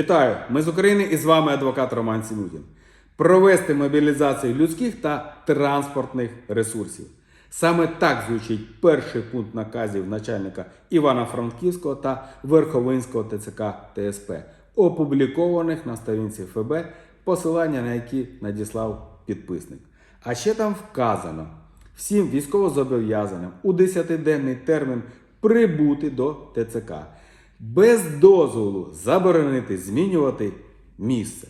Вітаю! Ми з України і з вами адвокат Роман Сімутін. Провести мобілізацію людських та транспортних ресурсів. Саме так звучить перший пункт наказів начальника Івано-Франківського та Верховинського ТЦК ТСП, опублікованих на сторінці ФБ, посилання на які надіслав підписник. А ще там вказано всім військовозобов'язаним у 10-денний термін прибути до ТЦК без дозволу заборонити змінювати місце,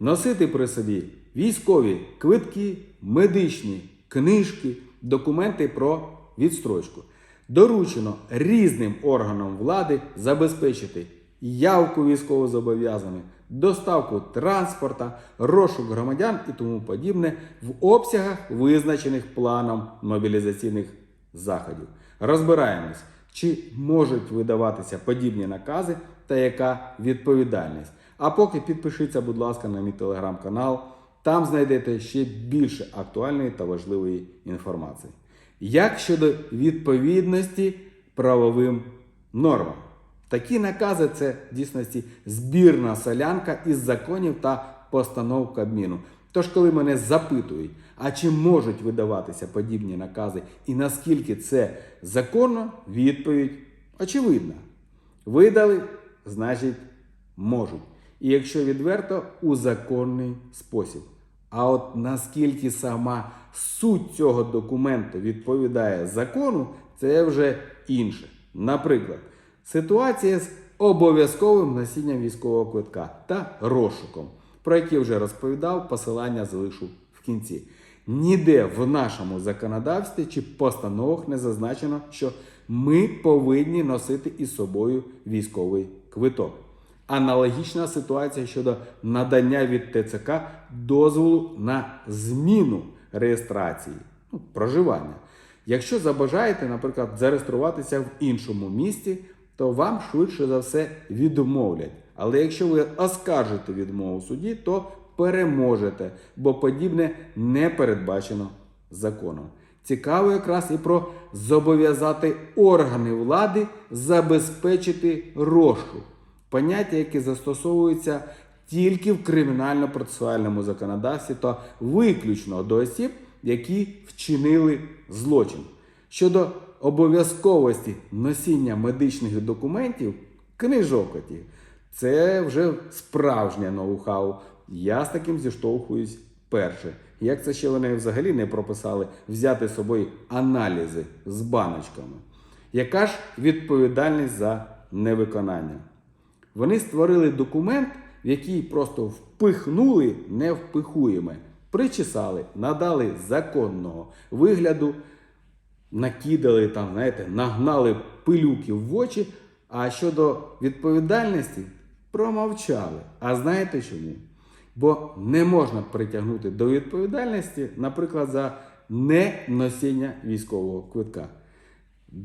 носити при собі військові квитки, медичні книжки, документи про відстрочку. Доручено різним органам влади забезпечити явку військовозобов'язаних, доставку транспорта, розшук громадян і тому подібне в обсягах, визначених планом мобілізаційних заходів. Розбираємось, чи можуть видаватися подібні накази та яка відповідальність. А поки підпишіться, будь ласка, на мій телеграм-канал. Там знайдете ще більше актуальної та важливої інформації. Як щодо відповідності правовим нормам? Такі накази це в дійсності збірна солянка із законів та постанов Кабміну. Тож, коли мене запитують, а чи можуть видаватися подібні накази і наскільки це законно, відповідь очевидна. Видали, значить, можуть. І якщо відверто, у законний спосіб. А от наскільки сама суть цього документу відповідає закону, це вже інше. Наприклад, ситуація з обов'язковим носінням військового квитка та розшуком, про які вже розповідав, посилання залишу в кінці. Ніде в нашому законодавстві чи постановах не зазначено, що ми повинні носити із собою військовий квиток. Аналогічна ситуація щодо надання від ТЦК дозволу на зміну реєстрації, ну, проживання. Якщо забажаєте, наприклад, зареєструватися в іншому місті, то вам швидше за все відмовлять. Але якщо ви оскаржите відмову суді, то переможете, бо подібне не передбачено законом. Цікаво якраз і про зобов'язати органи влади забезпечити розшук. Поняття, яке застосовується тільки в кримінально-процесуальному законодавстві та виключно до осіб, які вчинили злочин. Щодо обов'язковості носіння медичних документів, книжок це вже справжнє ноу-хау. Я з таким зіштовхуюсь перше. Як це ще вони взагалі не прописали взяти з собою аналізи з баночками? Яка ж відповідальність за невиконання? Вони створили документ, в який просто впихнули невпихуєме, причесали, надали законного вигляду, накидали там, знаєте, нагнали пилюки в очі. А щодо відповідальності промовчали. А знаєте чому? Бо не можна притягнути до відповідальності, наприклад, за неносіння військового квитка.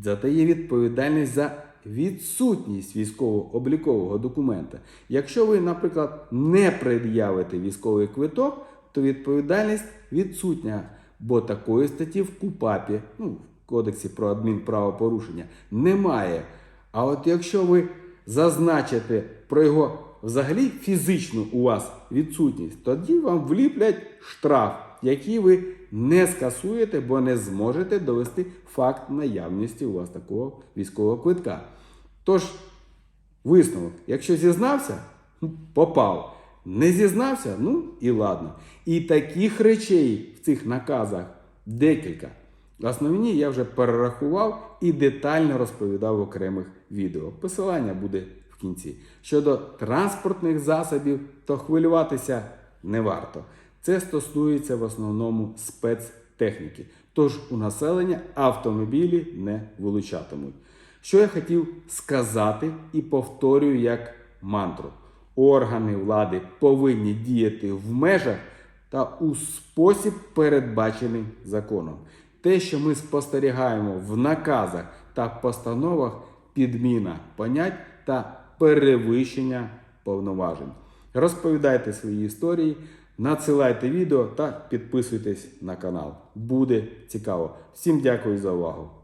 Зате є відповідальність за відсутність військово-облікового документа. Якщо ви, наприклад, не пред'явите військовий квиток, то відповідальність відсутня, бо такої статті в КУПАПі, ну, в Кодексі про адмінправопорушення, немає. А от якщо ви зазначите про його взагалі фізичну у вас відсутність, тоді вам вліплять штраф, який ви не скасуєте, бо не зможете довести факт наявності у вас такого військового квитка. Тож, висновок, якщо зізнався, ну, попав. Не зізнався, ну і ладно. І таких речей в цих наказах декілька. Основні я вже перерахував і детально розповідав в окремих відео. Посилання буде в кінці. Щодо транспортних засобів, то хвилюватися не варто. Це стосується в основному спецтехніки. Тож у населення автомобілі не вилучатимуть. Що я хотів сказати і повторюю як мантру: органи влади повинні діяти в межах та у спосіб, передбачений законом. Те, що ми спостерігаємо в наказах та постановах, підміна понять та перевищення повноважень. Розповідайте свої історії, надсилайте відео та підписуйтесь на канал. Буде цікаво. Всім дякую за увагу!